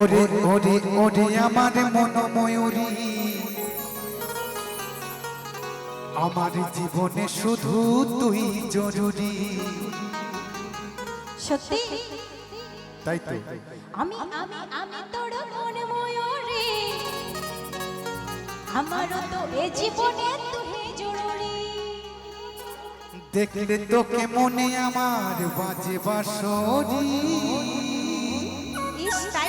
ওরে ওরে ওরে আমার মন ময়ূরী আমার জীবনে শুধু তুই জরুরি। সত্যি? তাই তো। আমি আমি আমি তোর মন ময়ূরী আমারও তো এ জীবনে তুই জরুরি। দেখলে তোকে মনে আমার বাজে বাসরি। ইস তাই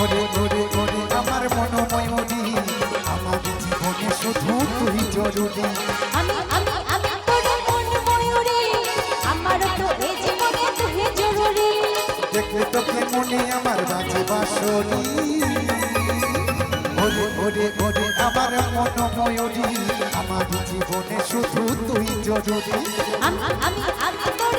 ওরে ওরে ওরে আমার ময়ূরী আমার জীবনে শুধু তুই জরুরি। আমি আমি আমি তোর তো এ জীবনে তুই জরুরি। দেখলে তোকে মনে আমার বাজে বাসরি ওরে ওরে ওরে আমার ময়ূরী আমার জীবনে শুধু তুই জরুরি। আমি আমি আমি তোর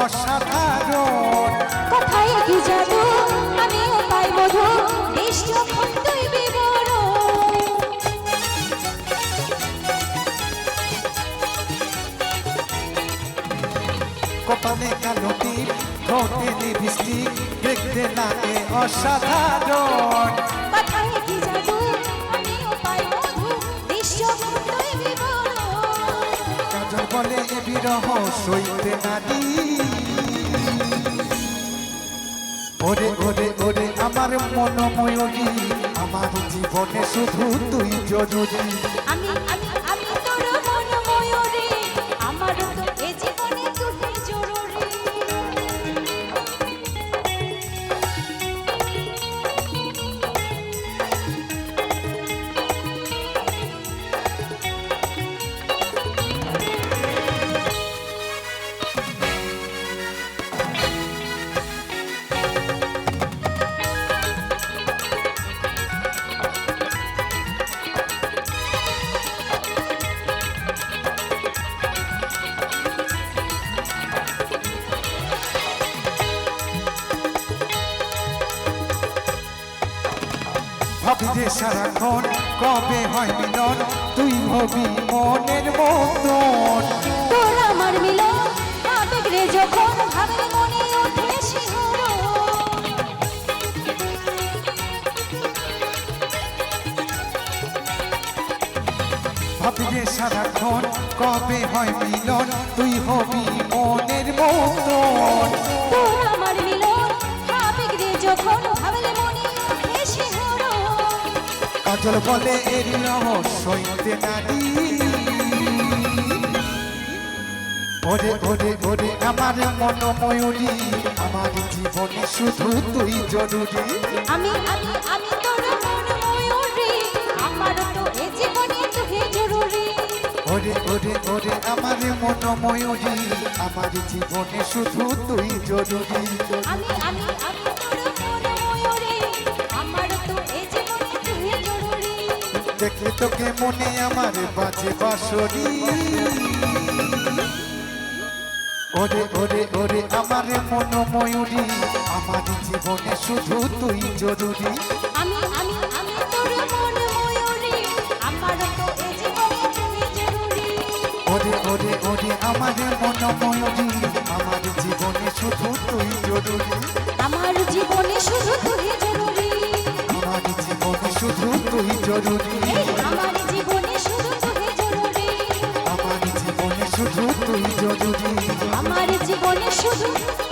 অসাধারণ। কোথায় কি জাদু? আমিও পাই মধু যখন তুই বিবরণ। কপালে কালো ঠোঁটে লিপস্টিক দেখতে লাগে অসাধারণ। বলে বিরহ সইতে নারী। ওরে ওরে ওরে, আমার মনময়ী আমার জীবনে শুধু তুই জরুরি। আমি আমি ভাবি যে সারাক্ষণ কবে হয় মিলন? তুই হবি মনের মতন তোর আমার মিলন আবেগ রে যখন ভাবে মনে ওঠে ভাবি যে সারাক্ষণ কবে হয় মিলন? তুই হবি মনের মতন তোর আমার মিলন আবেগ রে যখন ভাবলে কাজল বলে এর রহস্যইতে নারী। ওরে ওরে ওরে আমার মন ময়ূরী আমার জীবনে শুধু তুই জরুরি। আমি আমি আমি তোর মন ময়ূরী আমার তো এ জীবনে তুই জরুরি। ওরে ওরে ওরে আমার মন ময়ূরী আমার জীবনে শুধু তুই জরুরি। আমি আমি আমি তোর দেখলে তোকে মনে আমার বাজে বাসরি ওরে ওরে ওরে আমার মন ময়ূরী আমার জীবনে শুধু তুই জরুরি। ওরে ওরে ওরে আমার মন ময়ূরী শুধু